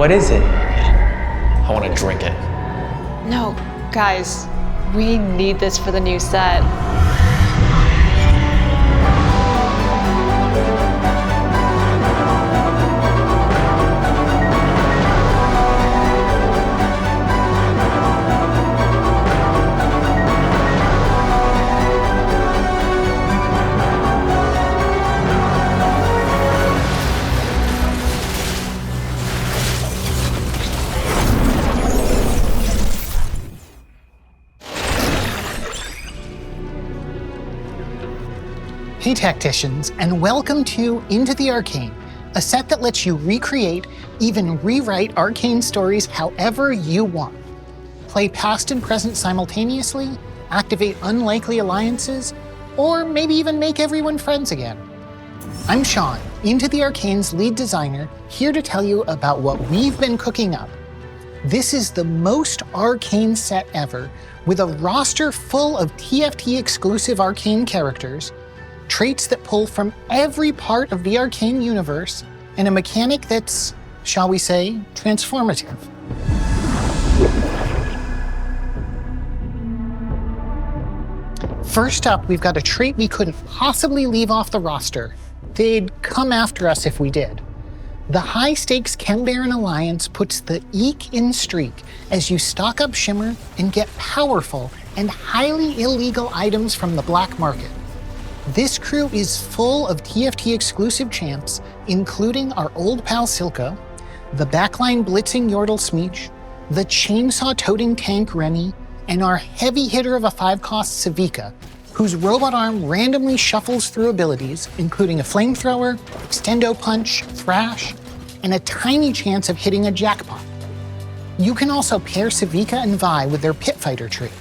What is it? I want to drink it. No, guys, we need this for the new set. Tacticians, and welcome to Into the Arcane, a set that lets you recreate, even rewrite arcane stories however you want. Play past and present simultaneously, activate unlikely alliances, or maybe even make everyone friends again. I'm Sean, Into the Arcane's lead designer, here to tell you about what we've been cooking up. This is the most arcane set ever, with a roster full of TFT exclusive arcane characters traits that pull from every part of the arcane universe, and a mechanic that's, shall we say, transformative. First up, we've got a trait we couldn't possibly leave off the roster. They'd come after us if we did. The high stakes Baron Alliance puts the eek in streak as you stock up Shimmer and get powerful and highly illegal items from the black market. This crew is full of TFT exclusive champs, including our old pal Silco, the backline blitzing Yordle Smeech, the chainsaw toting tank Remy, and our heavy hitter of a five cost Savika, whose robot arm randomly shuffles through abilities, including a flamethrower, extendo punch, thrash, and a tiny chance of hitting a jackpot. You can also pair Savika and Vi with their pit fighter trait.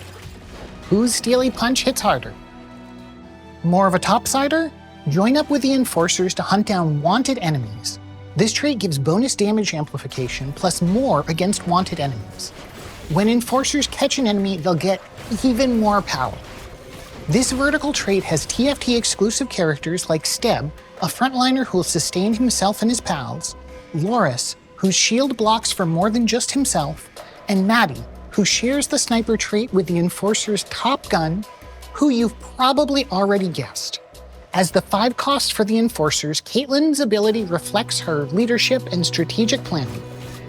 Whose steely punch hits harder? More of a topsider? Join up with the Enforcers to hunt down wanted enemies. This trait gives bonus damage amplification plus more against wanted enemies. When Enforcers catch an enemy, they'll get even more power. This vertical trait has TFT exclusive characters like Steb, a frontliner who will sustain himself and his pals, Loris, whose shield blocks for more than just himself, and Maddie, who shares the sniper trait with the Enforcer's top gun who you've probably already guessed. As the five cost for the Enforcers, Caitlyn's ability reflects her leadership and strategic planning,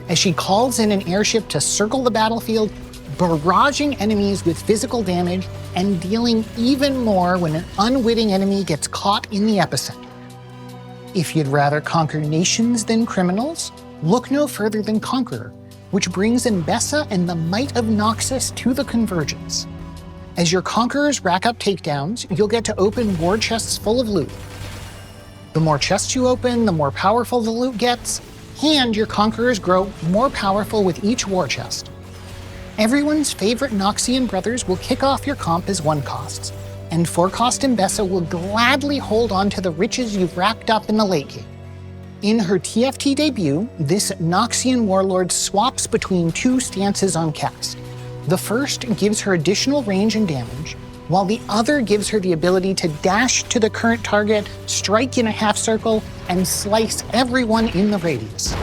as she calls in an airship to circle the battlefield, barraging enemies with physical damage and dealing even more when an unwitting enemy gets caught in the epicenter. If you'd rather conquer nations than criminals, look no further than Conqueror, which brings Mbessa and the might of Noxus to the convergence. As your conquerors rack up takedowns, you'll get to open war chests full of loot. The more chests you open, the more powerful the loot gets, and your conquerors grow more powerful with each war chest. Everyone's favorite Noxian brothers will kick off your comp as one costs, and four cost Mbessa will gladly hold on to the riches you've racked up in the late game. In her TFT debut, this Noxian warlord swaps between two stances on cast. The first gives her additional range and damage, while the other gives her the ability to dash to the current target, strike in a half circle, and slice everyone in the radius.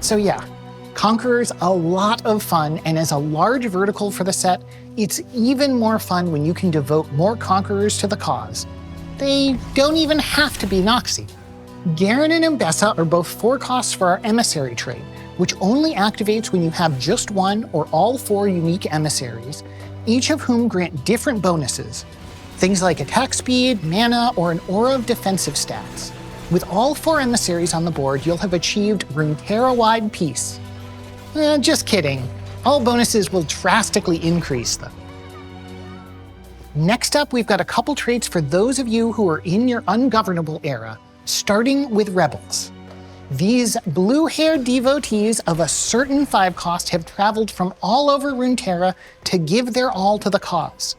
So, yeah, Conqueror's a lot of fun, and as a large vertical for the set, it's even more fun when you can devote more Conquerors to the cause. They don't even have to be Noxie. Garen and Mbessa are both four costs for our Emissary trait, which only activates when you have just one or all four unique emissaries, each of whom grant different bonuses. Things like attack speed, mana, or an aura of defensive stats. With all four emissaries on the board, you'll have achieved Runeterra-wide peace. Eh, just kidding. All bonuses will drastically increase them. Next up, we've got a couple traits for those of you who are in your ungovernable era, starting with Rebels. These blue haired devotees of a certain five cost have traveled from all over Runeterra to give their all to the cause.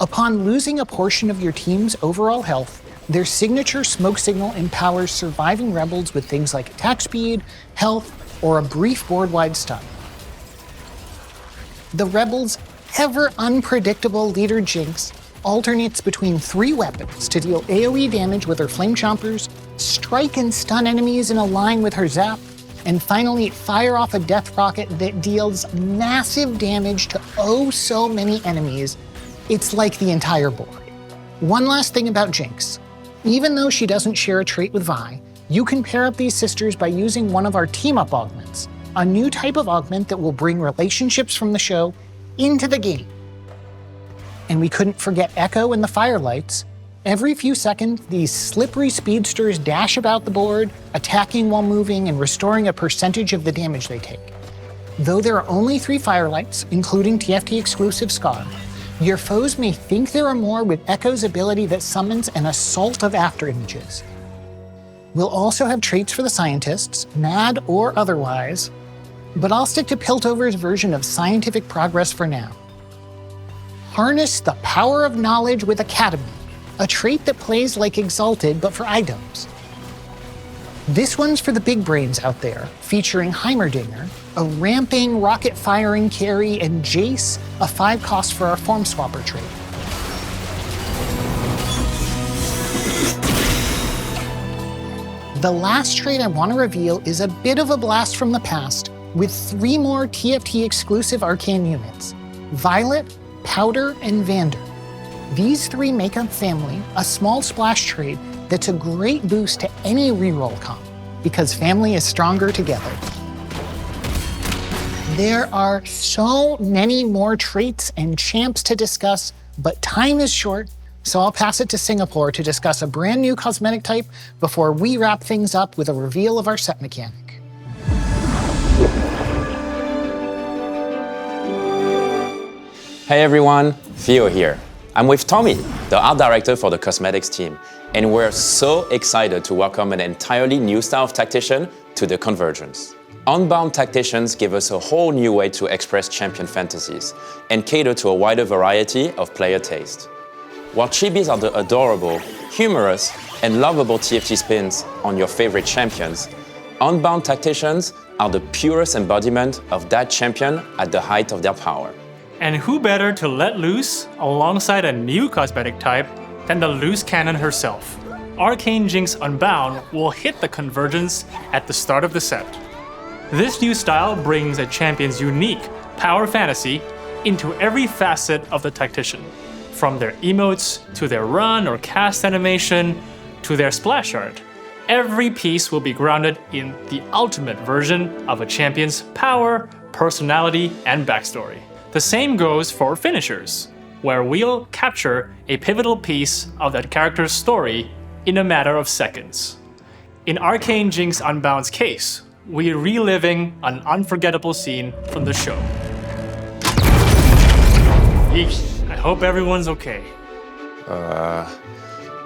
Upon losing a portion of your team's overall health, their signature smoke signal empowers surviving rebels with things like attack speed, health, or a brief board wide stun. The rebels' ever unpredictable leader Jinx alternates between three weapons to deal AoE damage with her Flame Chompers, strike and stun enemies in a line with her Zap, and finally fire off a death rocket that deals massive damage to oh so many enemies. It's like the entire board. One last thing about Jinx. Even though she doesn't share a trait with Vi, you can pair up these sisters by using one of our team up augments, a new type of augment that will bring relationships from the show into the game. And we couldn't forget Echo and the Firelights. Every few seconds, these slippery speedsters dash about the board, attacking while moving and restoring a percentage of the damage they take. Though there are only three Firelights, including TFT exclusive Scar, your foes may think there are more with Echo's ability that summons an assault of afterimages. We'll also have traits for the scientists, mad or otherwise, but I'll stick to Piltover's version of scientific progress for now. Harness the power of knowledge with Academy, a trait that plays like Exalted but for items. This one's for the big brains out there, featuring Heimerdinger, a ramping, rocket firing carry, and Jace, a 5 cost for our Form Swapper trait. The last trait I want to reveal is a bit of a blast from the past with three more TFT exclusive arcane units Violet, Powder, and Vander. These three make up Family, a small splash trait that's a great boost to any reroll comp because Family is stronger together. There are so many more traits and champs to discuss, but time is short, so I'll pass it to Singapore to discuss a brand new cosmetic type before we wrap things up with a reveal of our set mechanic. Hey everyone, Theo here. I'm with Tommy, the art director for the cosmetics team, and we're so excited to welcome an entirely new style of tactician to the Convergence. Unbound tacticians give us a whole new way to express champion fantasies and cater to a wider variety of player taste. While chibis are the adorable, humorous, and lovable TFT spins on your favorite champions, Unbound tacticians are the purest embodiment of that champion at the height of their power. And who better to let loose alongside a new cosmetic type than the loose cannon herself? Arcane Jinx Unbound will hit the convergence at the start of the set. This new style brings a champion's unique power fantasy into every facet of the tactician, from their emotes to their run or cast animation to their splash art. Every piece will be grounded in the ultimate version of a champion's power, personality, and backstory. The same goes for finishers, where we'll capture a pivotal piece of that character's story in a matter of seconds. In Arcane Jinx Unbound's case, we're reliving an unforgettable scene from the show. Yeesh, I hope everyone's okay. Uh,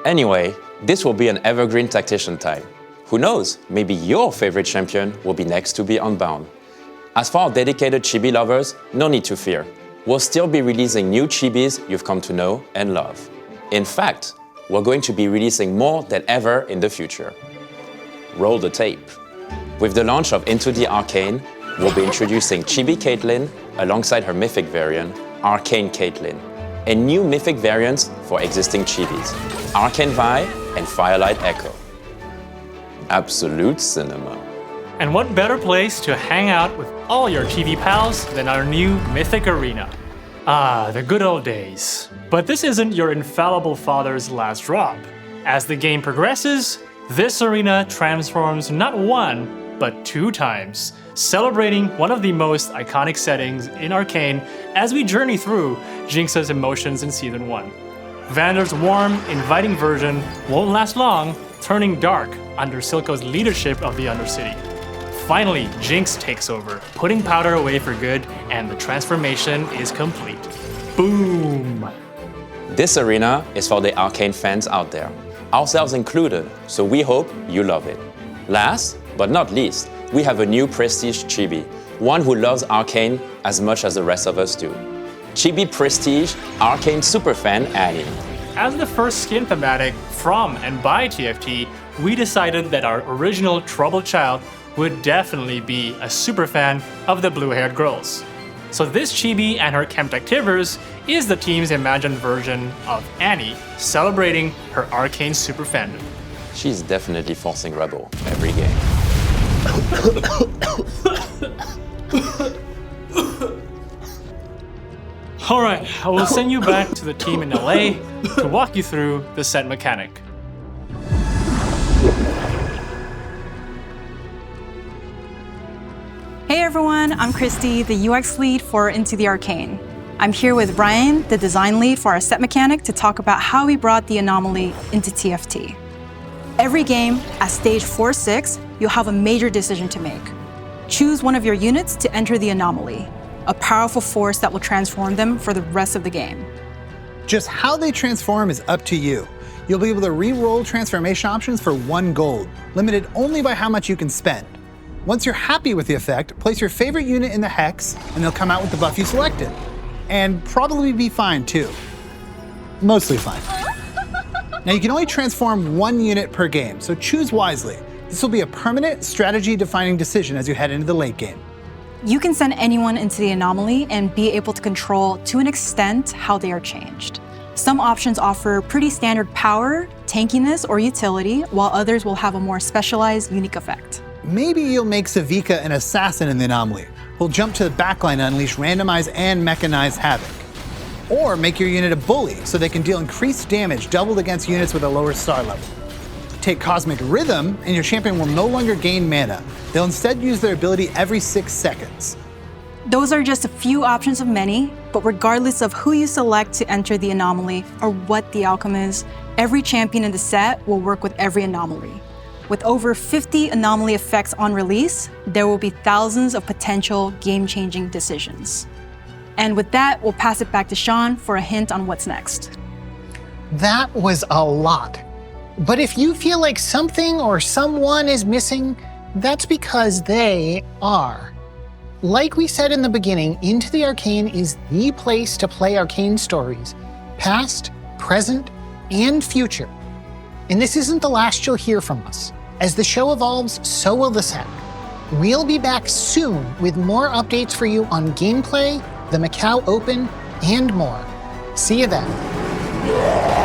Anyway, this will be an evergreen tactician type. Who knows, maybe your favorite champion will be next to be unbound. As for our dedicated chibi lovers, no need to fear. We'll still be releasing new chibis you've come to know and love. In fact, we're going to be releasing more than ever in the future. Roll the tape. With the launch of Into the Arcane, we'll be introducing Chibi Caitlyn alongside her mythic variant, Arcane Caitlyn, and new mythic variants for existing chibis, Arcane Vi and Firelight Echo. Absolute cinema. And what better place to hang out with all your TV pals than our new Mythic Arena? Ah, the good old days. But this isn't your infallible father's last drop. As the game progresses, this arena transforms not one, but two times, celebrating one of the most iconic settings in Arcane as we journey through Jinx's emotions in Season 1. Vander's warm, inviting version won't last long, turning dark under Silco's leadership of the Undercity. Finally, Jinx takes over, putting Powder away for good, and the transformation is complete. Boom! This arena is for the arcane fans out there, ourselves included, so we hope you love it. Last but not least, we have a new prestige chibi, one who loves arcane as much as the rest of us do. Chibi Prestige Arcane Superfan Annie. As the first skin thematic from and by TFT, we decided that our original troubled child would definitely be a super fan of the blue haired girls. So this chibi and her Chemtectivers is the team's imagined version of Annie, celebrating her arcane super fandom. She's definitely forcing Rebel every game. Alright, I will send you back to the team in LA to walk you through the set mechanic. Hey everyone, I'm Christy, the UX lead for Into the Arcane. I'm here with Ryan, the design lead for our set mechanic, to talk about how we brought the anomaly into TFT. Every game, at stage 4 6, you'll have a major decision to make. Choose one of your units to enter the anomaly, a powerful force that will transform them for the rest of the game. Just how they transform is up to you. You'll be able to re-roll transformation options for one gold, limited only by how much you can spend. Once you're happy with the effect, place your favorite unit in the hex, and they'll come out with the buff you selected. And probably be fine too. Mostly fine. now you can only transform one unit per game, so choose wisely. This will be a permanent strategy defining decision as you head into the late game. You can send anyone into the anomaly and be able to control, to an extent, how they are changed. Some options offer pretty standard power, tankiness, or utility, while others will have a more specialized, unique effect. Maybe you'll make Savika an assassin in the anomaly, who'll jump to the backline to unleash randomized and mechanized havoc. Or make your unit a bully so they can deal increased damage doubled against units with a lower star level. Take Cosmic Rhythm, and your champion will no longer gain mana. They'll instead use their ability every six seconds. Those are just a few options of many, but regardless of who you select to enter the anomaly or what the outcome is, every champion in the set will work with every anomaly. With over 50 anomaly effects on release, there will be thousands of potential game changing decisions. And with that, we'll pass it back to Sean for a hint on what's next. That was a lot. But if you feel like something or someone is missing, that's because they are. Like we said in the beginning, Into the Arcane is the place to play arcane stories, past, present, and future. And this isn't the last you'll hear from us. As the show evolves, so will the set. We'll be back soon with more updates for you on gameplay, the Macau Open, and more. See you then.